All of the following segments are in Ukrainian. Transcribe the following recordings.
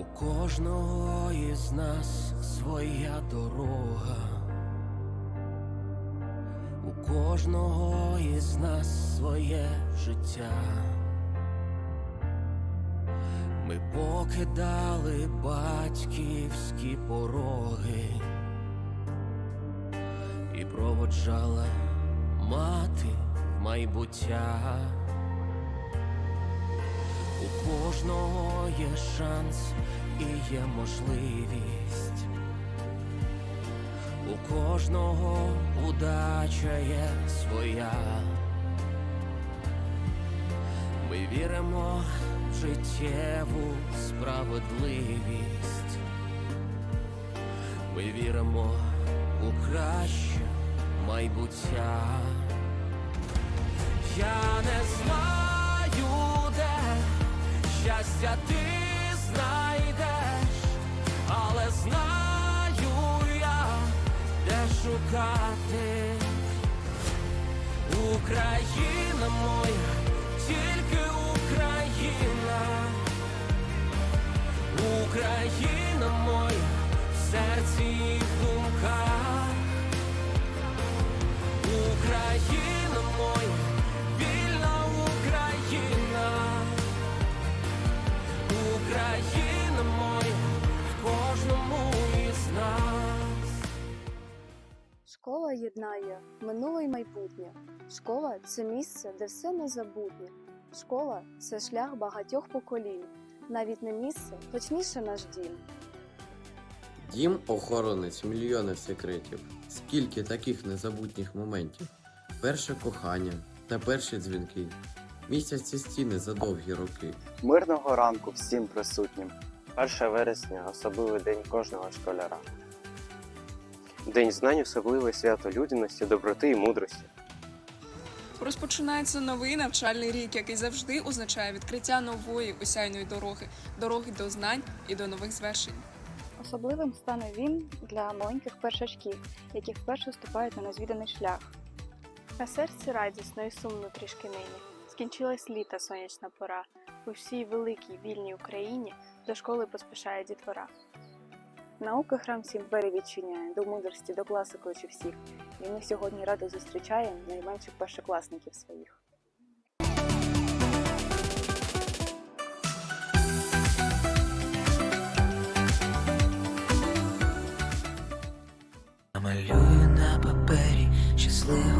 У кожного із нас своя дорога. У кожного із нас своє життя. Ми покидали батьківські пороги і проводжала мати в майбуття. У кожного є шанс і є можливість. У кожного удача є своя. Ми віримо в життєву справедливість. Ми віримо у краще майбуття. Я не знаю, щастя ти знайдеш, але знаю я, де шукати. Україна моя, Школа це місце, де все незабутнє. Школа це шлях багатьох поколінь, навіть не місце, точніше наш дім. Дім охоронець мільйонів секретів. Скільки таких незабутніх моментів. Перше кохання та перші дзвінки. Місяці стіни за довгі роки. Мирного ранку всім присутнім. 1 вересня особливий день кожного школяра. День знань особливе свято людяності, доброти і мудрості. Розпочинається новий навчальний рік, який завжди означає відкриття нової осяйної дороги, дороги до знань і до нових звершень. Особливим стане він для маленьких першачків, які вперше вступають на незвіданий шлях. На серці радісно і сумно трішки нині. Скінчилась літа сонячна пора. У всій великій вільній Україні до школи поспішає дітвора. Науки храм всім двері відчиняє, до мудрості, до класи кличе всіх. І ми сьогодні радо зустрічаємо найменших першокласників своїх. Намалюю на папері щасливу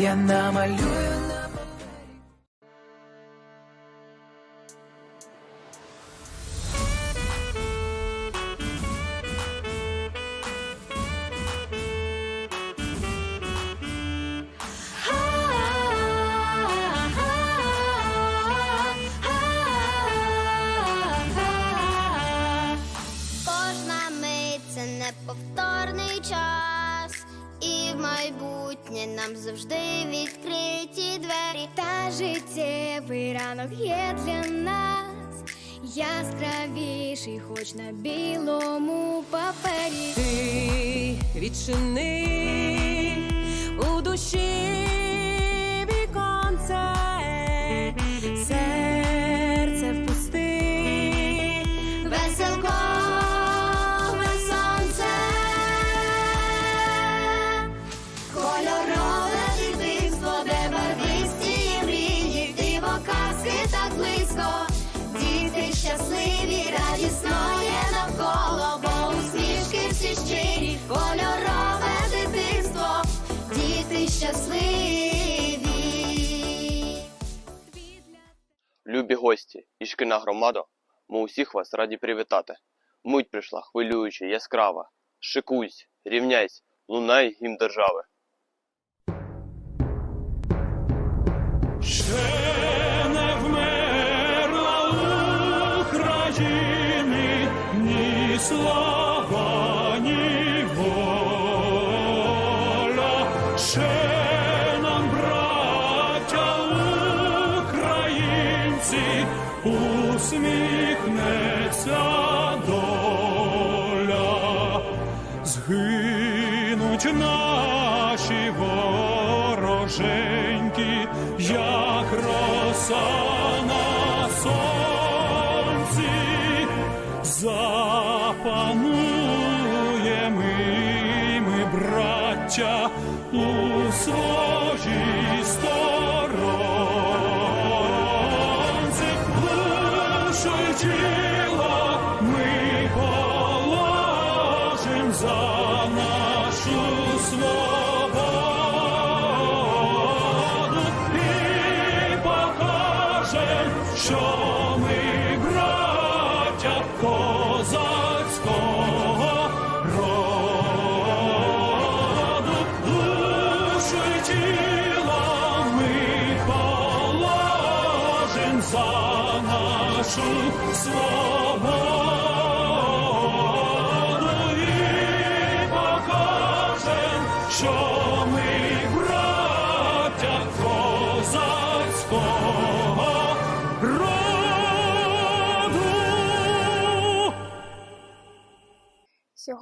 Я намалюю ранок є для нас яскравіший, хоч на білому папері. Ти відчини у душі Гості громада, ми усіх вас раді привітати. Мить прийшла хвилююча, яскрава. Шикуйсь, рівняйсь, лунай гімн держави. Вороженьки, як роса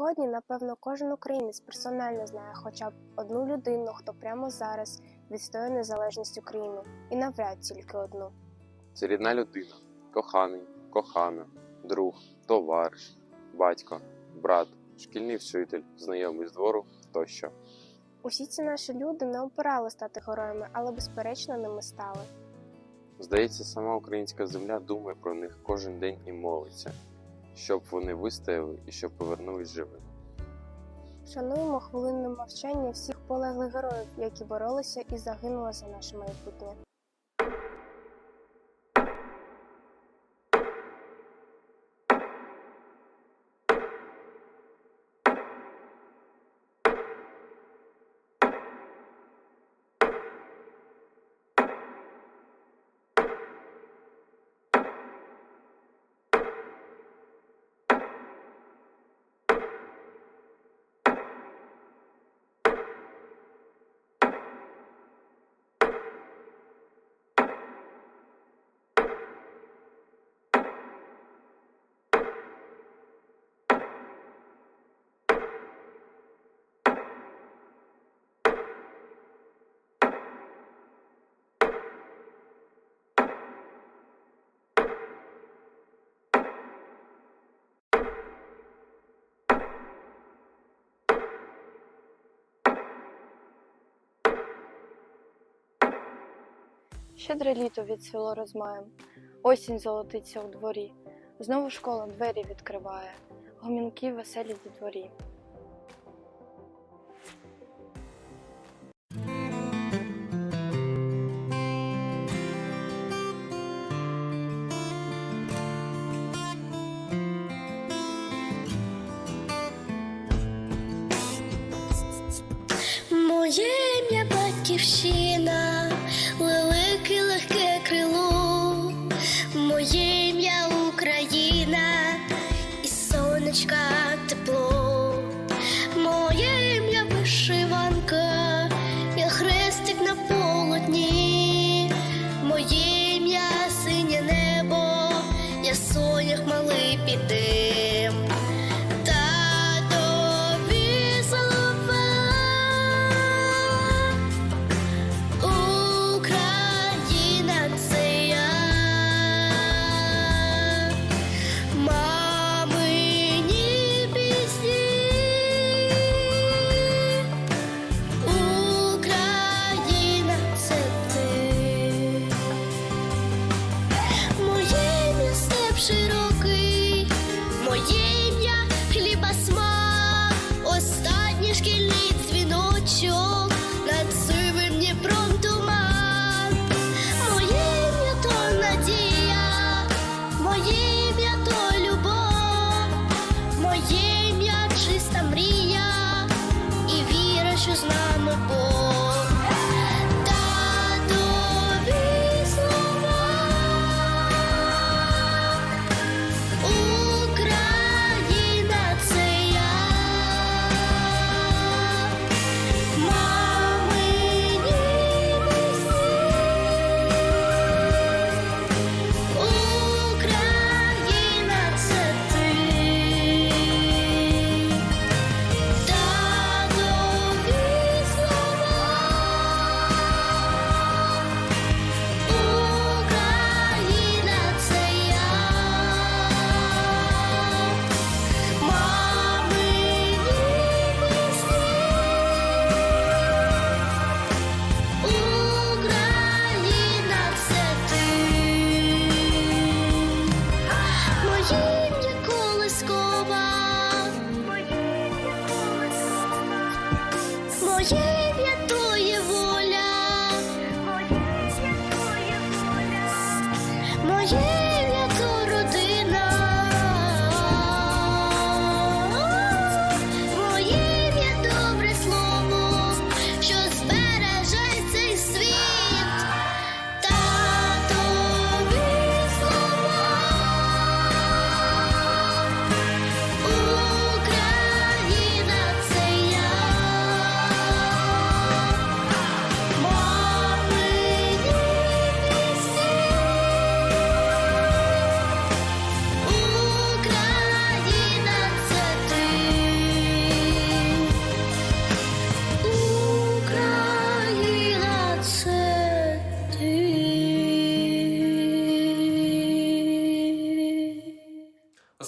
Сьогодні, напевно, кожен українець персонально знає хоча б одну людину, хто прямо зараз відстоює незалежність України, і навряд тільки одну. Це рідна людина, коханий, кохана, друг, товариш, батько, брат, шкільний вчитель, знайомий з двору тощо. Усі ці наші люди не обирали стати героями, але безперечно ними стали. Здається, сама українська земля думає про них кожен день і молиться, щоб вони вистояли і щоб повернулись живими. Шануємо хвилинне мовчання всіх полеглих героїв, які боролися і загинули за наше майбутнє. Щедре літо відсвіло розмаєм, осінь золотиться у дворі. Знову школа двері відкриває, гомінки веселі зі дворі. Моє ім'я батьківщина,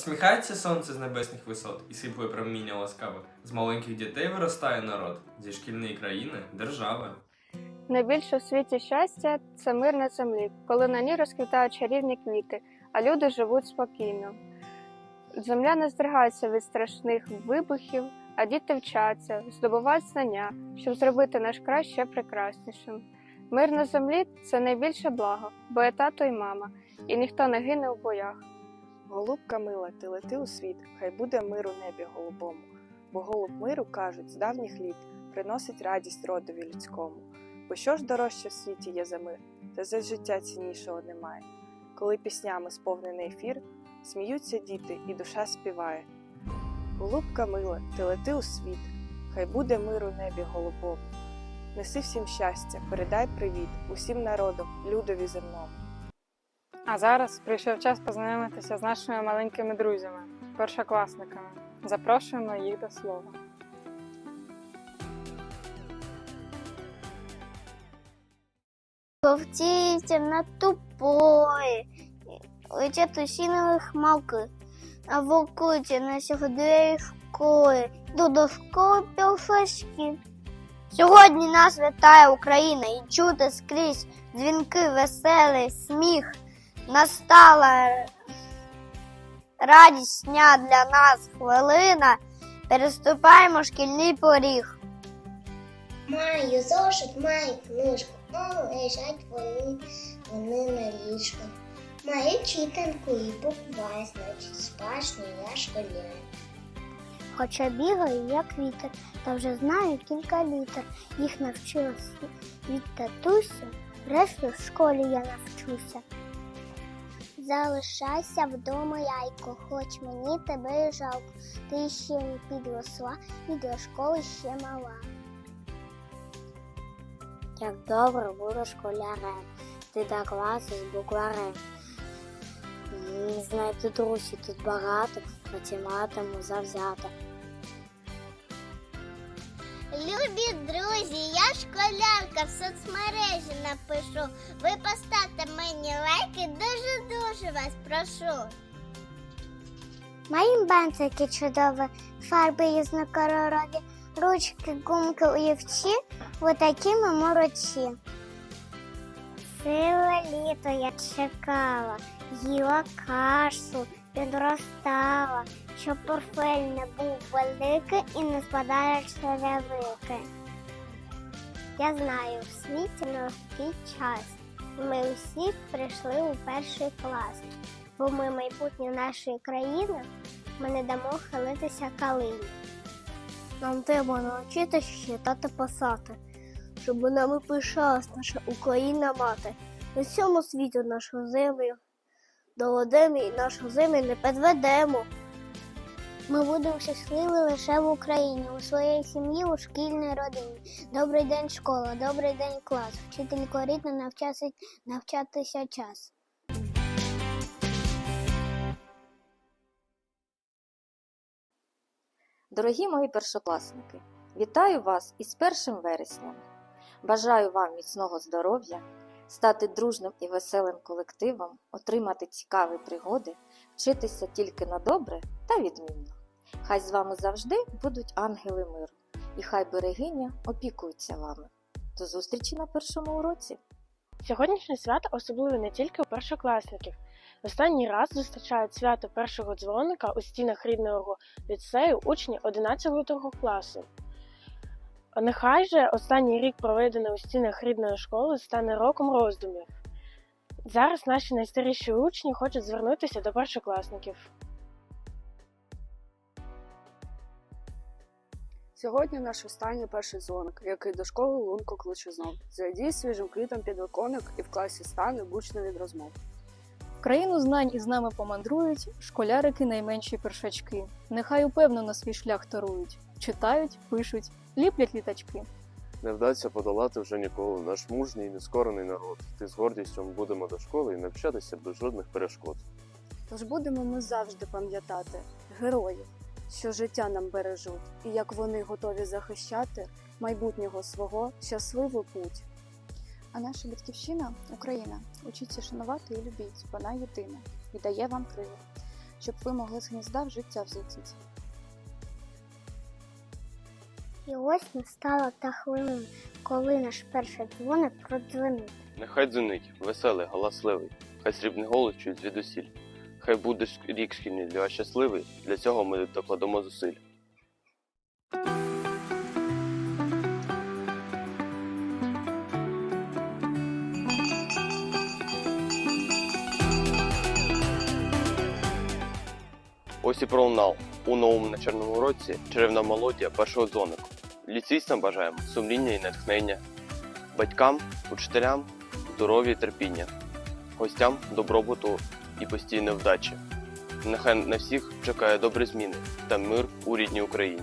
Усміхається сонце з небесних висот і сипле проміння ласкаве. З маленьких дітей виростає народ, зі шкільної країни держава. Найбільше у світі щастя це мир на землі, коли на ній розквітають чарівні квіти, а люди живуть спокійно. Земля не здригається від страшних вибухів, а діти вчаться, здобувають знання, щоб зробити наш край ще прекраснішим. Мир на землі це найбільше благо, бо є тато і мама, і ніхто не гине у боях. Голубка мила, ти лети у світ, хай буде мир у небі голубому. Бо голуб миру, кажуть, з давніх літ приносить радість родові людському. Бо що ж дорожче в світі є за мир, та за життя ціннішого немає. Коли піснями сповнений ефір, сміються діти, і душа співає. Голубка мила, ти лети у світ, хай буде мир у небі голубому. Неси всім щастя, передай привіт усім народам, людові земному. А зараз прийшов час познайомитися з нашими маленькими друзями, першокласниками. Запрошуємо їх до слова. Ковці темно тупої, летять осінили хмалки, а вовкуті на сьогодні школи, йду до школи. Сьогодні нас вітає Україна і чути скрізь дзвінки, веселий сміх. Настала радісня для нас хвилина. Переступаємо шкільний поріг. Маю зошит, маю книжку, о, лежать вони, вони на ліжку. Маю читанку і буква, значить, справжній я школяр. Хоча бігаю, як вітер, та вже знаю кілька літер. Їх навчилась від татуся, решту в школі я навчуся. Залишайся вдома, яйко, хоч мені тебе і жалко. Ти ще не підросла і до школи ще мала. Як добре буду школярем, ти до класу з букварем. М, Знайду друзів тут багато, працюватиму завзято. Любі друзі, я школярка в соцмережі напишу. Ви поставте мені лайки, дуже-дуже вас прошу. Маємо бантики чудові, фарби різнокольорові, ручки, гумки, олівці, ви такі ми молодці. Ціле літо я чекала, їла кашу, підростала, щоб портфель не був великий і не складали черевики. Я знаю, в світі нелегкий час. Ми усі прийшли у перший клас, бо ми майбутнє нашої країни, ми не дамо хилитися калині. Нам треба навчитися читати писати, щоб нами пишалась наша Україна мати. На всьому світі нашу землю доведемо і нашу землю не підведемо. Ми будемо щасливі лише в Україні, у своїй сім'ї, у шкільній родині. Добрий день, школа, добрий день, клас. Вчителько рідно навчатися, навчатися час. Дорогі мої першокласники, вітаю вас із першим вересням. Бажаю вам міцного здоров'я, стати дружним і веселим колективом, отримати цікаві пригоди, вчитися тільки на добре та відмінно. Хай з вами завжди будуть ангели миру, і хай берегиня опікується вами. До зустрічі на першому уроці! Сьогоднішнє свято особливе не тільки у першокласників. Останній раз зустрічають свято першого дзвоника у стінах рідного ліцею учні 11 класу. Нехай же останній рік, проведений у стінах рідної школи, стане роком роздумів. Зараз наші найстаріші учні хочуть звернутися до першокласників. Сьогодні наш останній перший дзвоник, який до школи лунко кличе знов. Зайдіть свіжим квітом під виконок і в класі стане гучно від розмов. В країну знань із нами помандрують школярики найменші першачки. Нехай упевнено свій шлях тарують, читають, пишуть, ліплять літачки. Не вдасться подолати вже ніколи наш мужній і нескорений народ. Ти з гордістю будемо до школи і навчатися без жодних перешкод. Тож будемо ми завжди пам'ятати героїв, що життя нам бережуть, і як вони готові захищати майбутнього свого щасливу путь. А наша батьківщина Україна. Учіться шанувати і любіть, вона єдина і дає вам крила, щоб ви могли з гнізда в життя взлетіти. І ось настала та хвилина, коли наш перший дзвоник продзвонив. Нехай дзвонить, веселий, галасливий, хай срібний голос чують звідусіль. Хай буде рік шкільний для вас щасливий, для цього ми докладемо зусиль. Ось пролунав у новому начальному році чарівна мелодія першого дзвонику. Ліцейстам бажаємо сумління і натхнення, батькам, учителям здоров'я і терпіння, гостям добробуту і постійної вдачі. Нехай на всіх чекає добрі зміни та мир у рідній Україні.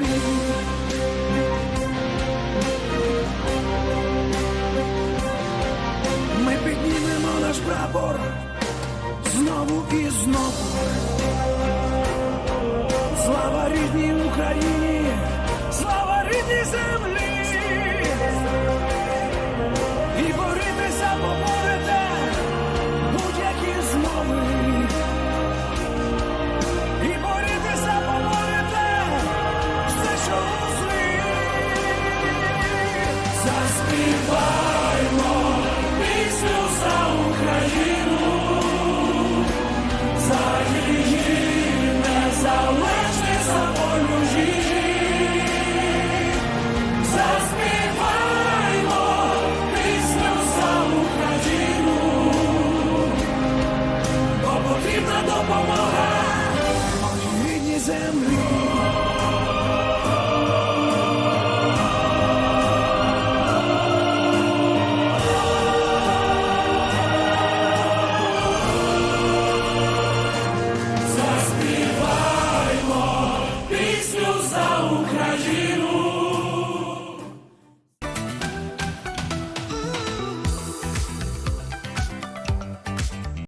Прапор знову і знову. Слава рідній Україні, слава рідній землі.